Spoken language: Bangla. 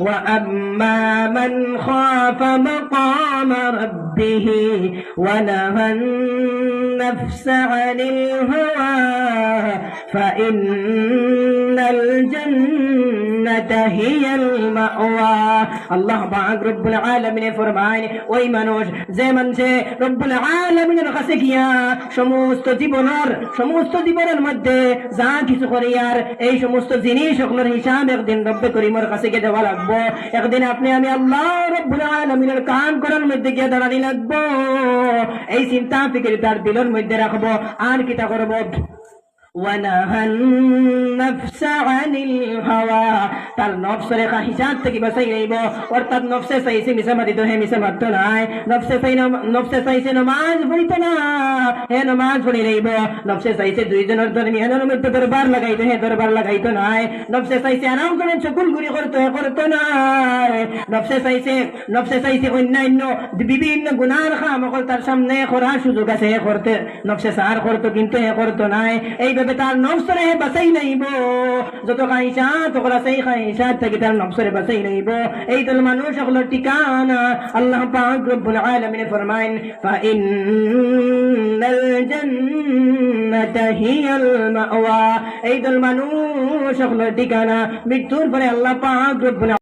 وأما من خاف مقام ربه ونهى النفس عن الهوى فإن الجنة هي المأوى আল্লাহ পাক রব্বুল আলামিনে ফরমায় ওই মানুষ যে মানুষে রব্বুল আলামিনের কাছে গিয়া সমস্ত জীবনের সমস্ত জীবনের মধ্যে যা কিছু করি আর এই সমস্ত জিনিস সকলের হিসাব একদিন রব্বে করিমের কাছে গিয়ে দেওয়া লাগবো। একদিন আপনি আমি আল্লাহ রব্বুল আলমিনের কান করার মধ্যে গিয়ে দাঁড়ানি লাগবো। এই চিন্তা ফিকির তার দিলের মধ্যে রাখব? আর কিতা করব? ونهى النفس عن الهوى তার নফসের কা হিসাব থেকে বাঁচাই নেইব অর্থাৎ নফসে চাইছে মিশা মাতিত হে মিশা মারত নাই নফসে চাই নফসে চাইছে নমাজ পড়িত না হে নমাজ পড়ি নেইব নফসে চাইছে দুইজনের দরমিয়ানের মধ্যে দরবার লাগাইতো হে দরবার লাগাইতো নাই নফসে চাইছে আরাম করে চকুল গুড়ি করতো হে করতো নাই নফসে চাইছে নফসে চাইছে অন্যান্য বিভিন্ন গুনার খাম অকল তার সামনে করার সুযোগ আছে হে করতে নফসে সার করতো কিন্তু হে করতো নাই এইভাবে তার নফসরে বাঁচাই নাইব। যত খাইসা তখন সেই খাইসা থেকে তার নফসরে বাঁচাই নাইব। এই দল মানুষ সকলের ঠিকানা আল্লাহ পাক রব্বুল আলামিন ফরমাইন, ফাইন্নাল জান্নাতা হিয়াল মাওয়া। এই দল মানুষ সকলের ঠিকানা মৃত্যুর পরে আল্লাহ পাক রব্বুল